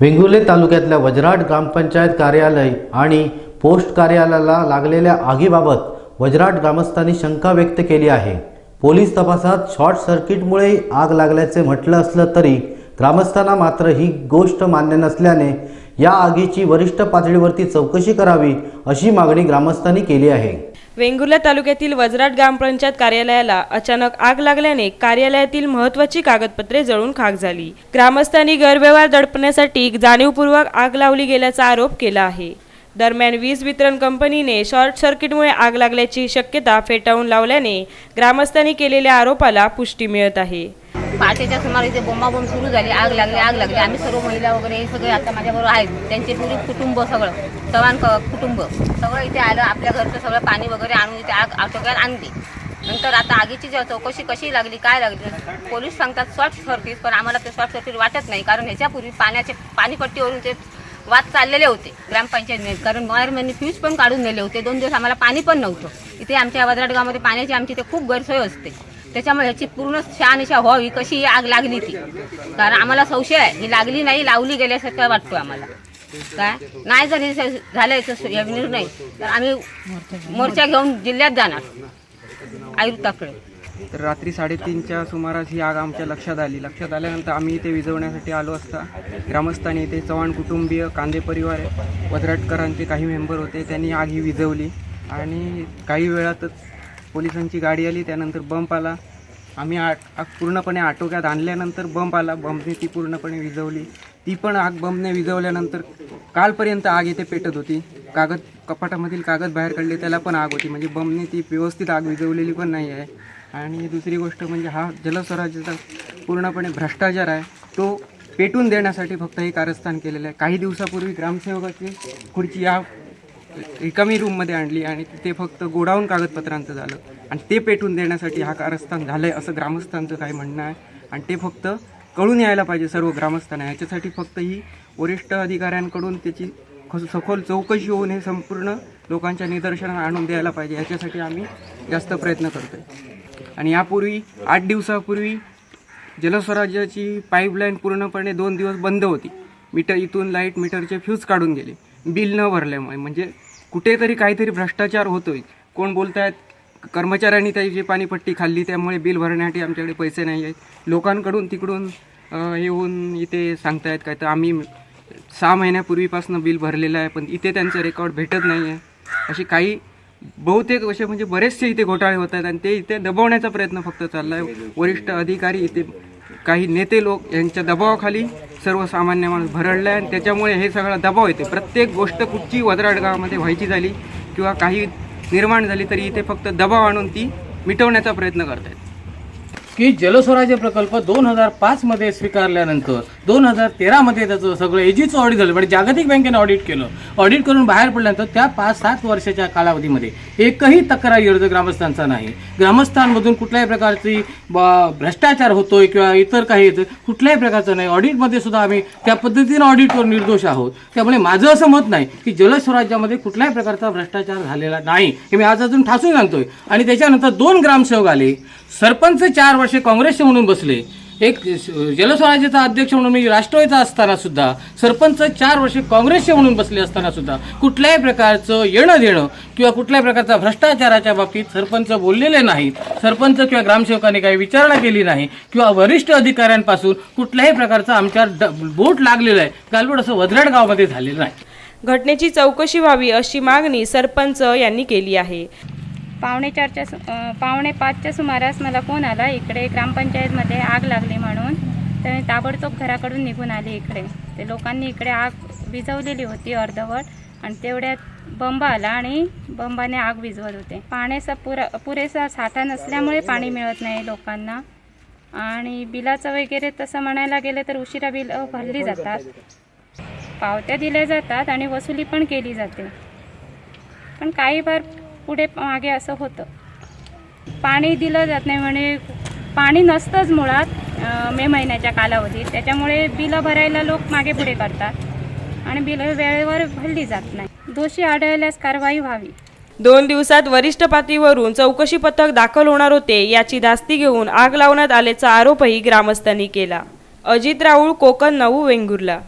वेंगुर्ले तालुक्यातल्या वजराट ग्रामपंचायत कार्यालय आणि पोस्ट कार्यालयाला लागलेल्या आगीबाबत वजराट ग्रामस्थांनी शंका व्यक्त केली आहे. पोलीस तपासात शॉर्ट सर्किटमुळे आग लागल्याचे म्हटलं असलं तरी ग्रामस्थांना मात्र ही गोष्ट मान्य नसल्याने या आगीची वरिष्ठ पातळीवरती चौकशी करावी अशी मागणी ग्रामस्थांनी केली आहे. वेंगुर्ला तालुक्यातील वजराट ग्रामपंचायत कार्यालयाला अचानक आग लागल्याने कार्यालयातील महत्वाची कागदपत्रे जळून खाक झाली. ग्रामस्थांनी गैरव्यवहार दडपण्यासाठी जाणीवपूर्वक आग लावली गेल्याचा आरोप केला आहे. दरम्यान वीज वितरण कंपनीने शॉर्ट सर्किटमुळे आग लागल्याची शक्यता फेटाळून लावल्याने ग्रामस्थांनी केलेल्या आरोपाला पुष्टी मिळत आहे. पहाटेच्या सुमारे इथे बोंबाबोंब सुरू झाली आग लागली आग लागली. आम्ही सर्व महिला वगैरे हे सगळे आता माझ्याबरोबर आहेत. त्यांचे पूर्ण कुटुंब सगळं चव्हाण क- कुटुंब सगळं इथे आलं. आपल्या घरचं सगळं पाणी वगैरे आणून इथे आग आटोक्यात आणली. नंतर आता आगीची चौकशी कशी लागली काय लागली? पोलीस सांगतात शॉर्ट सर्किट पण आम्हाला ते शॉर्ट सर्किट वाटत नाही. कारण ह्याच्यापूर्वी पाण्याचे पाणीपट्टीवरून ते वाद चाललेले होते ग्रामपंचायतीने. कारण वायरमॅनने फ्यूज पण काढून नेले होते. दोन दिवस आम्हाला पाणी पण नव्हतं. इथे आमच्या वदराट गावामध्ये पाण्याची आमची इथे खूप गैरसोय असते. त्याच्यामुळे ह्याची पूर्ण शहानिशा व्हावी कशी ही आग लागली ती. कारण आम्हाला संशय आहे. ही लागली नाही लावली गेल्यासारखं वाटतो आम्हाला? काय? नाही जर हे झालं याचं निर्णय तर आम्ही मोर्चा घेऊन जिल्ह्यात जाणार. आयुक्ताकडे. तर रात्री साडेतीनच्या सुमारास ही आग आमच्या लक्षात आली. लक्षात आल्यानंतर आम्ही इथे विझवण्यासाठी आलो असता. ग्रामस्थांनी इथे चव्हाण कुटुंबीय कांदे परिवार वदराटकरांचे काही मेंबर होते. त्यांनी आग ही विझवली आणि काही वेळातच पोलिसांची गाडी आली त्यानंतर बंप आला. आम्ही आट आग पूर्णपणे आटोक्यात आणल्यानंतर बंप आला. बंपने ती पूर्णपणे विझवली. ती पण आग बंपने विझवल्यानंतर कालपर्यंत आग इथे पेटत होती. कागद कपाटामधील कागद बाहेर काढले त्याला पण आग होती. म्हणजे बंपने ती व्यवस्थित आग विझवलेली पण नाही आहे. आणि दुसरी गोष्ट म्हणजे हा जलस्वराज्याचा पूर्णपणे भ्रष्टाचार आहे. तो पेटून देण्यासाठी फक्त हे कारस्थान केलेलं आहे. काही दिवसापूर्वी ग्रामसेवकाची खुर्ची या रिकामी रूममध्ये आणली आणि तिथे फक्त गोडाऊन कागदपत्रांचं झालं. आणि ते पेटून देण्यासाठी हा कारस्थान झालं आहे असं ग्रामस्थांचं काही म्हणणं आहे. आणि ते फक्त कळून यायला पाहिजे सर्व ग्रामस्थांना. याच्यासाठी फक्त ही वरिष्ठ अधिकाऱ्यांकडून त्याची सखोल चौकशी होऊन हे संपूर्ण लोकांच्या निदर्शनात आणून द्यायला पाहिजे. याच्यासाठी आम्ही जास्त प्रयत्न करतो आहे आणि यापूर्वी आठ दिवसापूर्वी जलस्वराज्याची पाईपलाईन पूर्णपणे दोन दिवस बंद होती. मीटर इथून लाइट मीटरचे फ्यूज काढून गेले. बिल न भरल्यामुळे. म्हणजे कुठेतरी काहीतरी भ्रष्टाचार होतोय. कोण बोलत आहेत कर्मचाऱ्यांनी त्याची पाणीपट्टी खाल्ली त्यामुळे बिल भरण्यासाठी आमच्याकडे पैसे नाही आहेत. लोकांकडून तिकडून येऊन इथे सांगतायत काय तर आम्ही सहा महिन्यापूर्वीपासून बिल भरलेलं आहे पण इथे त्यांचं रेकॉर्ड भेटत नाही आहे. अशी काही बहुतेक असे म्हणजे बरेचसे इथे घोटाळे होत आहेत आणि ते इथे दबवण्याचा प्रयत्न फक्त चालला आहे वरिष्ठ अधिकारी इथे काही नेते लोक यांच्या दबावाखाली सर्वसामान्य माणूस भरडला आहे आणि त्याच्यामुळे हे सगळा दबाव येते प्रत्येक गोष्ट कुठची वजराडगावामध्ये व्हायची झाली किंवा काही निर्माण झाली तरी इथे फक्त दबाव आणून ती मिटवण्याचा प्रयत्न करत आहेत की जलस्वराज्य प्रकल्प दोन हजार पाचमध्ये स्वीकारल्यानंतर दोन हजार तेरामध्ये त्याचं सगळं एजीचं ऑडिट झालं. म्हणजे जागतिक बँकेनं ऑडिट केलं. ऑडिट करून बाहेर पडल्यानंतर त्या पाच सात वर्षाच्या कालावधीमध्ये एकही तक्रार अर्ज ग्रामस्थांचा नाही. ग्रामस्थांमधून कुठल्याही प्रकारची ब- भ्रष्टाचार होतोय किंवा इतर काही येतं कुठल्याही प्रकारचं नाही. ऑडिटमध्ये सुद्धा आम्ही त्या पद्धतीनं ऑडिट करून निर्दोष आहोत. त्यामुळे माझं असं मत नाही की जलस्वराज्यामध्ये कुठल्याही प्रकारचा भ्रष्टाचार झालेला नाही. हे मी आज अजून ठासून सांगतोय. आणि त्याच्यानंतर दोन ग्रामसेवक आले. सरपंच चार वर्षे काँग्रेसचे म्हणून बसले. एक जलस्वराज्याचा अध्यक्ष म्हणून मी राष्ट्रवादीचा असताना सुद्धा सरपंच चार वर्षे काँग्रेसचे म्हणून बसले असताना सुद्धा कुठल्याही प्रकारचं येणं देणं किंवा कुठल्याही प्रकारचा भ्रष्टाचाराच्या बाबतीत सरपंच बोललेले नाहीत सरपंच किंवा ग्रामसेवकांनी काही विचारणा केली नाही किंवा वरिष्ठ अधिकाऱ्यांपासून कुठल्याही प्रकारचा आमच्यावर ड- बोट लागलेलं आहे गालबोट असं वदराड गावामध्ये झालेलं नाही. घटनेची चौकशी व्हावी अशी मागणी सरपंच यांनी केली आहे. पावणे चारच्या सु पावणे पाचच्या सुमारास मला फोन आला. इकडे ग्रामपंचायतमध्ये आग लागली म्हणून. तर मी ताबडतोब घराकडून निघून आले इकडे. ते लोकांनी इकडे आग विझवलेली होती अर्धवट आणि तेवढ्यात बंब आला आणि बंबाने आग विझवत होते. पाण्याचा पुरा पुरेसा साठा नसल्यामुळे पाणी मिळत नाही लोकांना. आणि बिलाचं वगैरे तसं म्हणायला गेलं तर उशिरा बिल भरली जातात. पावत्या दिल्या जातात आणि वसुली पण केली जाते. पण काही बार पुढे मागे असं होतं. पाणी दिलं जात नाही म्हणजे पाणी नसतंच मुळात मे महिन्याच्या कालावधीत. त्याच्यामुळे बिलं भरायला लोक मागे पुढे करतात. आणि बिलं वेळेवर भरली जात नाही. दोषी आढळल्यास कारवाई व्हावी. दोन दिवसात वरिष्ठ पातळीवरून चौकशी पथक दाखल होणार होते याची धास्ती घेऊन आग लावण्यात आल्याचा आरोपही ग्रामस्थांनी केला. अजित राऊळ कोकण नऊ वेंगुर्ला.